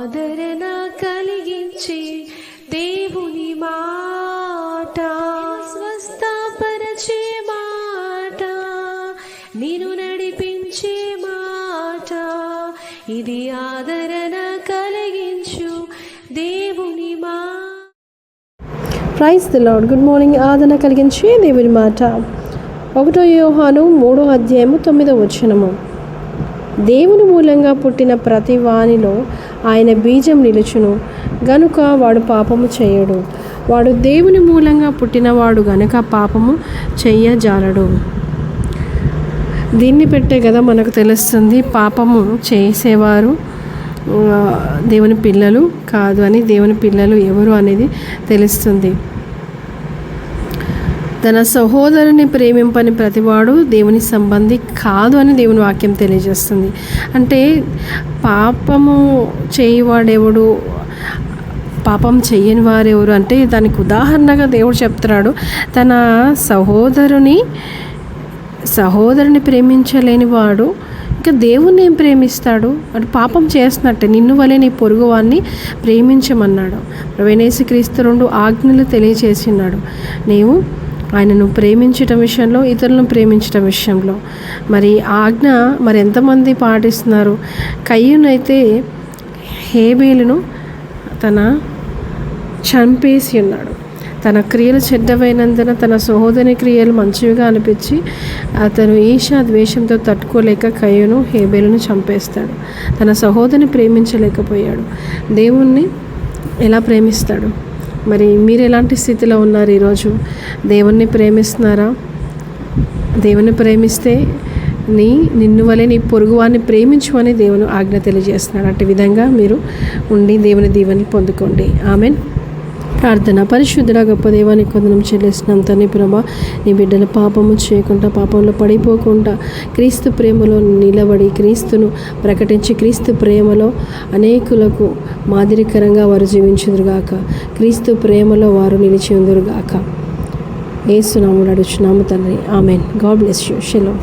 ఆదరణ కలిగించే దేవుని మాట. స్వస్థపరచే మాట. నేను నడిపించే మాట. ఇది ఆదరణ కలిగించు దేవుని మా. Praise the Lord good morning ఆదరణ కలిగించే దేవుని మాట. ఒకటో యోహాను మూడో అధ్యాయము తొమ్మిదో వచనము. దేవుని మూలంగా పుట్టిన ప్రతి వాణిలో ఆయన బీజం నిలుచును. గనుక వాడు పాపము చేయడు. వాడు దేవుని మూలంగా పుట్టినవాడు గనుక పాపము చెయ్యజాలడు. దీన్ని పెట్టే కదా మనకు తెలుస్తుంది పాపము చేసేవారు దేవుని పిల్లలు కాదు అని దేవుని పిల్లలు ఎవరు అనేది తెలుస్తుంది. తన సహోదరుని ప్రేమింపని ప్రతివాడు దేవుని సంబంధి కాదు అని దేవుని వాక్యం తెలియజేస్తుంది. అంటే పాపము చేయవాడెవడు? పాపం చేయని వారెవరు? అంటే దానికి ఉదాహరణగా దేవుడు చెప్తున్నాడు తన సహోదరుని సహోదరుని ప్రేమించలేని వాడు ఇంకా దేవుణ్ణి ఏం ప్రేమిస్తాడు? అంటే పాపం చేస్తున్నట్టే నిన్ను వలె నీ పొరుగువాన్ని ప్రేమించమన్నాడు. ప్రవేణేసి క్రీస్తు రెండు ఆజ్ఞలు తెలియచేసినాడు నీవు ఆయనను ప్రేమించటం విషయంలో ఇతరులను ప్రేమించటం విషయంలో. మరి ఆజ్ఞ మరి ఎంతమంది పాటిస్తున్నారు? కయ్యూనైతే హేబేలును తన చంపేసి ఉన్నాడు తన క్రియలు చెడ్డమైనందున తన సహోదరి క్రియలు మంచివిగా అనిపించి అతను ఈశా ద్వేషంతో తట్టుకోలేక కయ్యను హేబేలును చంపేస్తాడు. తన సహోదరిని ప్రేమించలేకపోయాడు. దేవుణ్ణి ఎలా ప్రేమిస్తాడు? మరి మీరు ఎలాంటి స్థితిలో ఉన్నారు ఈరోజు? దేవుణ్ణి ప్రేమిస్తున్నారా? దేవుని ప్రేమిస్తే నీ నిన్ను వలె నీ పొరుగువాన్ని ప్రేమించు అని దేవుని ఆజ్ఞ తెలియజేస్తున్నాడు. అట్టి విధంగా మీరు ఉండి దేవుని దీవెని పొందుకోండి. ఆమెన్. ప్రార్థన. పరిశుద్ధుడ గొప్ప దేవానికి కొందనం చెల్లిస్తున్నాం. తండ్రి ప్రభా నీ బిడ్డల పాపము చేయకుండా పాపంలో పడిపోకుండా క్రీస్తు ప్రేమలో నిలబడి క్రీస్తును ప్రకటించి క్రీస్తు ప్రేమలో అనేకులకు మాదిరికరంగా వారు జీవించుదురుగాక. క్రీస్తు ప్రేమలో వారు నిలిచి ఉందురుగాక. ఏసునాముడు అడుచున్నాము తండ్రి. ఆమెన్. God bless you. షెలో